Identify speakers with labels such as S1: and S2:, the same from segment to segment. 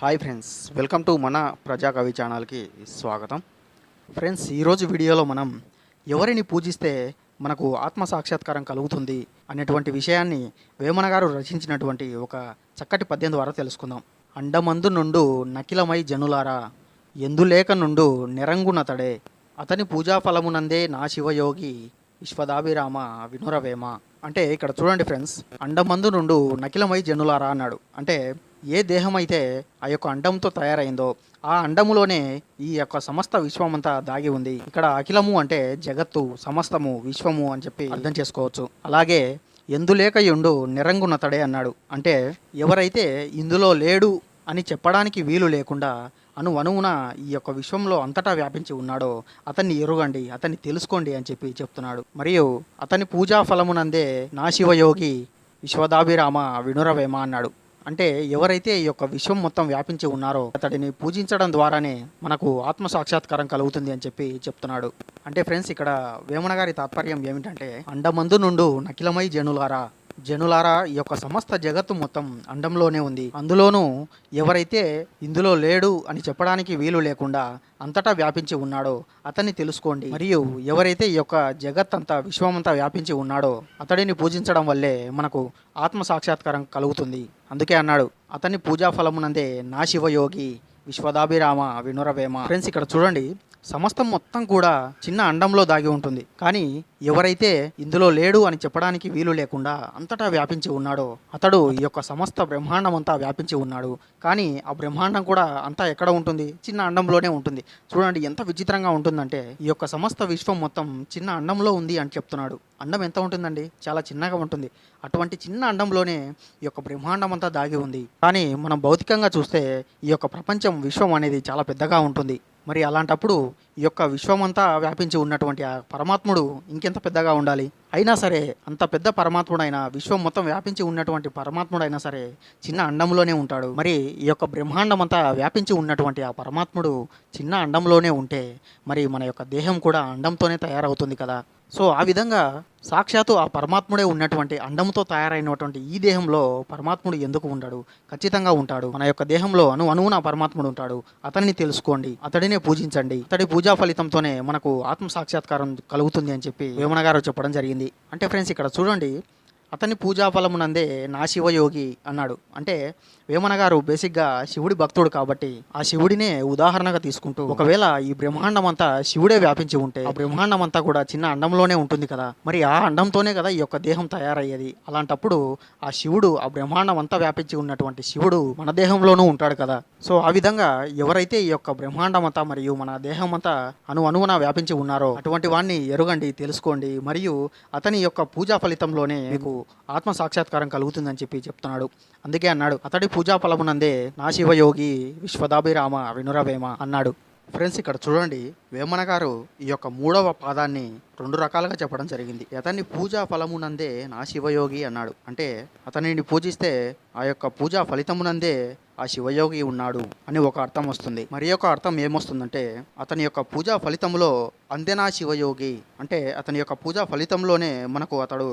S1: Hi friends welcome to మన ప్రజా కవి ఛానల్కి స్వాగతం. ఫ్రెండ్స్ ఈరోజు వీడియోలో మనం ఎవరిని పూజిస్తే మనకు ఆత్మ సాక్షాత్కారం కలుగుతుంది అనేటువంటి విషయాన్ని వేమన గారు రచించినటువంటి ఒక చక్కటి పద్యం ద్వారా తెలుసుకుందాం. అండమందు నుండు నకిలమై జనులారా ఎందులేక నుండు నిరంగునతడే అతని పూజాఫలమునందే నా శివయోగి విశ్వదాభిరామ వినురవేమ. అంటే ఇక్కడ చూడండి ఫ్రెండ్స్ అండమందు నుండు నకిలమై జనులారా అన్నాడు. అంటే ఏ దేహం అయితే ఆ యొక్క అండంతో తయారైందో ఆ అండములోనే ఈ యొక్క సమస్త విశ్వమంతా దాగి ఉంది. ఇక్కడ అఖిలము అంటే జగత్తు సమస్తము విశ్వము అని చెప్పి అర్థం చేసుకోవచ్చు. అలాగే ఎందులేక యుండు నిరంగునతడే అన్నాడు. అంటే ఎవరైతే ఇందులో లేడు అని చెప్పడానికి వీలు లేకుండా అను అణువున ఈ యొక్క విశ్వంలో అంతటా వ్యాపించి ఉన్నాడో అతన్ని ఎరుగండి అతన్ని తెలుసుకోండి అని చెప్పి చెప్తున్నాడు. మరియు అతని పూజా ఫలమునందే నా శివయోగి విశ్వదాభిరామ వినురవేమ అన్నాడు. అంటే ఎవరైతే ఈ యొక్క విశ్వం మొత్తం వ్యాపించి ఉన్నారో అతడిని పూజించడం ద్వారానే మనకు ఆత్మ సాక్షాత్కారం కలుగుతుంది అని చెప్పి చెప్తున్నాడు. అంటే ఫ్రెండ్స్ ఇక్కడ వేమన గారి తాత్పర్యం ఏమిటంటే అండమందు నుండు నకిలమై జనులారా జనులారా ఈ యొక్క సమస్త జగత్తు మొత్తం అండంలోనే ఉంది. అందులోనూ ఎవరైతే ఇందులో లేడు అని చెప్పడానికి వీలు లేకుండా అంతటా వ్యాపించి ఉన్నాడో అతన్ని తెలుసుకోండి. మరియు ఎవరైతే ఈ యొక్క జగత్ అంతా విశ్వమంతా వ్యాపించి ఉన్నాడో అతడిని పూజించడం వల్లే మనకు ఆత్మ సాక్షాత్కారం కలుగుతుంది. అందుకే అన్నాడు అతని పూజా ఫలమునందే నా శివయోగి విశ్వదాభిరామ వినురవేమ. ఫ్రెండ్స్ ఇక్కడ చూడండి సమస్తం మొత్తం కూడా చిన్న అండంలో దాగి ఉంటుంది. కానీ ఎవరైతే ఇందులో లేడు అని చెప్పడానికి వీలు లేకుండా అంతటా వ్యాపించి ఉన్నాడో అతడు ఈ యొక్క సమస్త బ్రహ్మాండం అంతా వ్యాపించి ఉన్నాడు. కానీ ఆ బ్రహ్మాండం కూడా అంతా ఎక్కడ ఉంటుంది? చిన్న అండంలోనే ఉంటుంది. చూడండి ఎంత విచిత్రంగా ఉంటుందంటే ఈ యొక్క సమస్త విశ్వం మొత్తం చిన్న అండంలో ఉంది అని చెప్తున్నాడు. అండం ఎంత ఉంటుందండి? చాలా చిన్నగా ఉంటుంది. అటువంటి చిన్న అండంలోనే ఈ యొక్క బ్రహ్మాండం అంతా దాగి ఉంది. కానీ మనం భౌతికంగా చూస్తే ఈ యొక్క ప్రపంచం విశ్వం అనేది చాలా పెద్దగా ఉంటుంది. మరి అలాంటప్పుడు ఈ యొక్క విశ్వమంతా వ్యాపించి ఉన్నటువంటి ఆ పరమాత్ముడు ఇంకెంత పెద్దగా ఉండాలి? అయినా సరే అంత పెద్ద పరమాత్ముడైన విశ్వం మొత్తం వ్యాపించి ఉన్నటువంటి పరమాత్ముడైనా సరే చిన్న అండంలోనే ఉంటాడు. మరి ఈ యొక్క బ్రహ్మాండం అంతా వ్యాపించి ఉన్నటువంటి ఆ పరమాత్ముడు చిన్న అండంలోనే ఉంటే మరి మన యొక్క దేహం కూడా అండంతోనే తయారవుతుంది కదా? సో ఆ విధంగా సాక్షాత్తు ఆ పరమాత్ముడే ఉన్నటువంటి అండంతో తయారైనటువంటి ఈ దేహంలో పరమాత్ముడు ఎందుకు ఉండడు? ఖచ్చితంగా ఉంటాడు. మన యొక్క దేహంలో అను అణువున పరమాత్ముడు ఉంటాడు. అతన్ని తెలుసుకోండి. అతడినే పూజించండి. అతడి పూజ పూజా ఫలితంతోనే మనకు ఆత్మ సాక్షాత్కారం కలుగుతుంది అని చెప్పి వేమన గారు చెప్పడం జరిగింది. అంటే ఫ్రెండ్స్ ఇక్కడ చూడండి అతని పూజా ఫలమునందే నా శివయోగి అన్నాడు. అంటే వేమన గారు బేసిక్గా శివుడి భక్తుడు కాబట్టి ఆ శివుడినే ఉదాహరణగా తీసుకుంటూ ఒకవేళ ఈ బ్రహ్మాండం అంతా శివుడే వ్యాపించి ఉంటే ఆ బ్రహ్మాండం అంతా కూడా చిన్న అండంలోనే ఉంటుంది కదా. మరి ఆ అండంతోనే కదా ఈ యొక్క దేహం తయారయ్యేది. అలాంటప్పుడు ఆ శివుడు ఆ బ్రహ్మాండం అంతా వ్యాపించి ఉన్నటువంటి శివుడు మన దేహంలోనూ ఉంటాడు కదా. సో ఆ విధంగా ఎవరైతే ఈ యొక్క బ్రహ్మాండం అంతా మరియు మన దేహం అంతా అను అణువున వ్యాపించి ఉన్నారో అటువంటి వాడిని ఎరుగండి తెలుసుకోండి. మరియు అతని యొక్క పూజా ఫలితంలోనే మీకు ఆత్మ సాక్షాత్కారం కలుగుతుందని చెప్పి చెప్తున్నాడు. అందుకే అన్నాడు అతడి పూజా ఫలమునందే నా శివయోగి విశ్వదాభిరామ వినురవేమ అన్నాడు. ఫ్రెండ్స్ ఇక్కడ చూడండి వేమన గారు ఈ యొక్క మూడవ పాదాన్ని రెండు రకాలుగా చెప్పడం జరిగింది. అతన్ని పూజా ఫలమునందే నా శివయోగి అన్నాడు. అంటే అతనిని పూజిస్తే ఆ యొక్క పూజా ఫలితమునందే ఆ శివయోగి ఉన్నాడు అని ఒక అర్థం వస్తుంది. మరి యొక్క అర్థం ఏమొస్తుందంటే అతని యొక్క పూజా ఫలితంలో అందేనా శివయోగి అంటే అతని యొక్క పూజా ఫలితంలోనే మనకు అతడు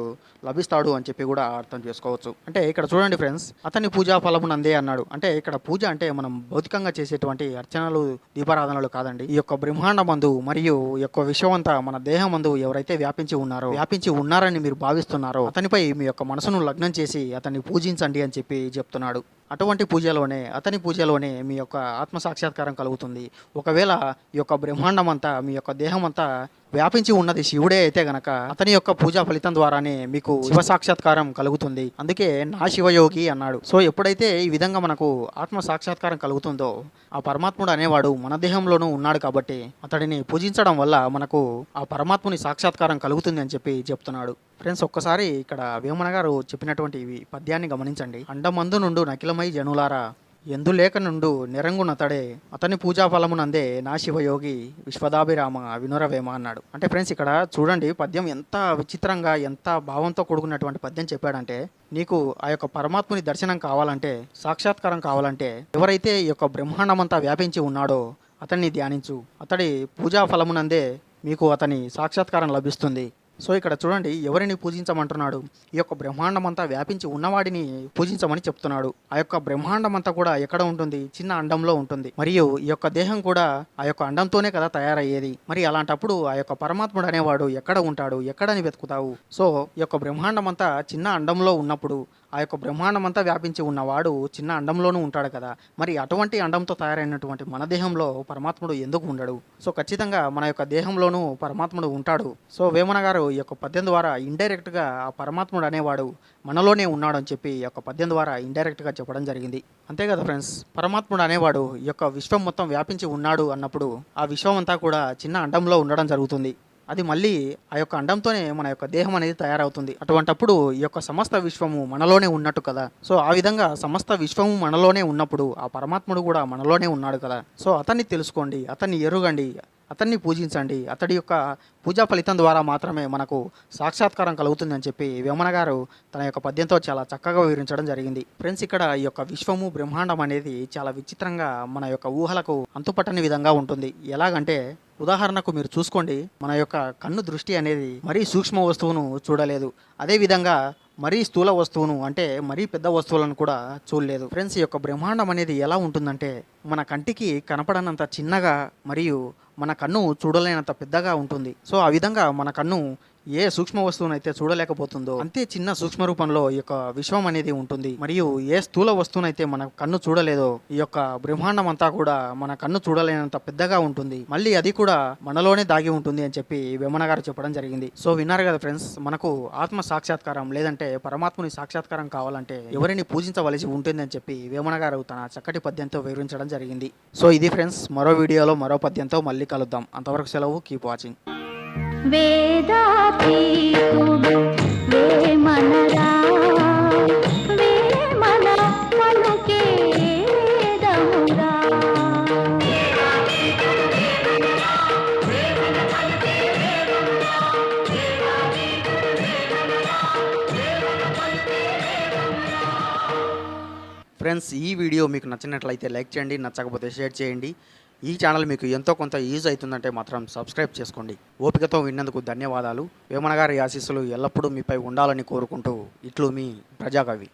S1: లభిస్తాడు అని చెప్పి కూడా అర్థం చేసుకోవచ్చు. అంటే ఇక్కడ చూడండి ఫ్రెండ్స్ అతని పూజా ఫలమునందే అన్నాడు. అంటే ఇక్కడ పూజ అంటే మనం భౌతికంగా చేసేటువంటి అర్చనలు దీపారాధనలు కాదండి. ఈ యొక్క బ్రహ్మాండమందు మరియు ఈ యొక్క అంతా మన దేహం మందు ఎవరైతే వ్యాపించి ఉన్నారో వ్యాపించి ఉన్నారని మీరు భావిస్తున్నారో అతనిపై మీ యొక్క మనసును లగ్నం చేసి అతన్ని పూజించండి అని చెప్పి చెప్తున్నాడు. అటువంటి పూజలోనే అతని పూజలోనే మీ యొక్క ఆత్మ సాక్షాత్కారం కలుగుతుంది. ఒకవేళ ఈ యొక్క బ్రహ్మాండం అంతా మీ యొక్క దేహం అంతా వ్యాపించి ఉన్నది శివుడే అయితే గనక అతని యొక్క పూజా ఫలితం ద్వారానే మీకు శివ సాక్షాత్కారం కలుగుతుంది. అందుకే నా శివయోగి అన్నాడు. సో ఎప్పుడైతే ఈ విధంగా మనకు ఆత్మ సాక్షాత్కారం కలుగుతుందో ఆ పరమాత్ముడు అనేవాడు మన దేహంలోనూ ఉన్నాడు కాబట్టి అతడిని పూజించడం వల్ల మనకు ఆ పరమాత్ముని సాక్షాత్కారం కలుగుతుంది అని చెప్పి చెప్తున్నాడు. ఫ్రెండ్స్ ఒక్కసారి ఇక్కడ వేమన గారు చెప్పినటువంటి పద్యాన్ని గమనించండి. అండమందు నుండు నకిలమై జనులారా ఎందులేక నుండు నిరంగునతడే అతని పూజాఫలమునందే నా శివయోగి విశ్వదాభిరామ వినురవేమ అన్నాడు. అంటే ఫ్రెండ్స్ ఇక్కడ చూడండి పద్యం ఎంత విచిత్రంగా ఎంత భావంతో కూడుకున్నటువంటి పద్యం చెప్పాడంటే నీకు ఆ యొక్క పరమాత్ముని దర్శనం కావాలంటే సాక్షాత్కారం కావాలంటే ఎవరైతే ఈ యొక్క బ్రహ్మాండమంతా వ్యాపించి ఉన్నాడో అతన్ని ధ్యానించు. అతడి పూజా ఫలమునందే మీకు అతని సాక్షాత్కారం లభిస్తుంది. సో ఇక్కడ చూడండి ఎవరిని పూజించమంటున్నాడు? ఈ యొక్క బ్రహ్మాండం అంతా వ్యాపించి ఉన్నవాడిని పూజించమని చెప్తున్నాడు. ఆ యొక్క బ్రహ్మాండం అంతా కూడా ఎక్కడ ఉంటుంది? చిన్న అండంలో ఉంటుంది. మరియు ఈ యొక్క దేహం కూడా ఆ యొక్క అండంతోనే కదా తయారయ్యేది. మరి అలాంటప్పుడు ఆ యొక్క పరమాత్ముడు అనేవాడు ఎక్కడ ఉంటాడు? ఎక్కడని వెతుకుతావు? సో ఈ యొక్క బ్రహ్మాండం అంతా చిన్న అండంలో ఉన్నప్పుడు ఆ యొక్క బ్రహ్మాండం అంతా వ్యాపించి ఉన్నవాడు చిన్న అండంలోనూ ఉంటాడు కదా. మరి అటువంటి అండంతో తయారైనటువంటి మన దేహంలో పరమాత్ముడు ఎందుకు ఉండడు? సో ఖచ్చితంగా మన యొక్క దేహంలోనూ పరమాత్ముడు ఉంటాడు. సో వేమన గారు ఈ యొక్క పద్యం ద్వారా ఇండైరెక్ట్గా ఆ పరమాత్ముడు అనేవాడు మనలోనే ఉన్నాడు అని చెప్పి ఈ యొక్క పద్యం ద్వారా ఇండైరెక్ట్గా చెప్పడం జరిగింది. అంతే కదా ఫ్రెండ్స్? పరమాత్ముడు అనేవాడు ఈ యొక్క విశ్వం మొత్తం వ్యాపించి ఉన్నాడు అన్నప్పుడు ఆ విశ్వం అంతా కూడా చిన్న అండంలో ఉండడం జరుగుతుంది. అది మళ్ళీ ఆ యొక్క అండంతోనే మన యొక్క దేహం అనేది తయారవుతుంది. అటువంటప్పుడు ఈ యొక్క సమస్త విశ్వము మనలోనే ఉన్నట్టు కదా. సో ఆ విధంగా సమస్త విశ్వము మనలోనే ఉన్నప్పుడు ఆ పరమాత్ముడు కూడా మనలోనే ఉన్నాడు కదా. సో అతన్ని తెలుసుకోండి అతన్ని ఎరుగండి అతన్ని పూజించండి. అతడి యొక్క పూజా ఫలితం ద్వారా మాత్రమే మనకు సాక్షాత్కారం కలుగుతుందని చెప్పి వేమన గారు తన యొక్క పద్యంతో చాలా చక్కగా వివరించడం జరిగింది. ఫ్రెండ్స్ ఇక్కడ ఈ యొక్క విశ్వము బ్రహ్మాండం అనేది చాలా విచిత్రంగా మన యొక్క ఊహలకు అంతుపట్టని విధంగా ఉంటుంది. ఎలాగంటే ఉదాహరణకు మీరు చూసుకోండి మన యొక్క కన్ను దృష్టి అనేది మరీ సూక్ష్మ వస్తువును చూడలేదు. అదేవిధంగా మరీ స్థూల వస్తువును అంటే మరీ పెద్ద వస్తువులను కూడా చూడలేదు. ఫ్రెండ్స్ ఈ యొక్క బ్రహ్మాండం అనేది ఎలా ఉంటుందంటే మన కంటికి కనపడనంత చిన్నగా మరియు మన కన్ను చూడలేనంత పెద్దగా ఉంటుంది. సో ఆ విధంగా మన కన్ను ఏ సూక్ష్మ వస్తువునైతే చూడలేకపోతుందో అంతే చిన్న సూక్ష్మ రూపంలో ఈ యొక్క విశ్వం అనేది ఉంటుంది. మరియు ఏ స్థూల వస్తువునైతే మన కన్ను చూడలేదో ఈ యొక్క బ్రహ్మాండం అంతా కూడా మన కన్ను చూడలేనంత పెద్దగా ఉంటుంది. మళ్ళీ అది కూడా మనలోనే దాగి ఉంటుంది అని చెప్పి వేమన గారు చెప్పడం జరిగింది. సో విన్నారు కదా ఫ్రెండ్స్ మనకు ఆత్మ సాక్షాత్కారం లేదంటే పరమాత్ముని సాక్షాత్కారం కావాలంటే ఎవరిని పూజించవలసి ఉంటుంది అని చెప్పి వేమన గారు తన చక్కటి పద్యంతో వివరించడం జరిగింది. సో ఇది ఫ్రెండ్స్ మరో వీడియోలో మరో పద్యంతో మళ్ళీ కలుద్దాం. అంతవరకు సెలవు కీప్ వాచింగ్
S2: వేదాతీతుడు వేమనరా వేమన
S1: ఫ్రెండ్స్ ఈ వీడియో మీకు నచ్చినట్లయితే లైక్ చేయండి నచ్చకపోతే షేర్ చేయండి. ఈ ఛానల్ మీకు ఎంతో కొంత యూజ్ అవుతుందంటే మాత్రం సబ్స్క్రైబ్ చేసుకోండి. ఓపికతో విన్నందుకు ధన్యవాదాలు. వేమనగారి ఆశీస్సులు ఎల్లప్పుడూ మీపై ఉండాలని కోరుకుంటూ ఇట్లు మీ ప్రజాకవి.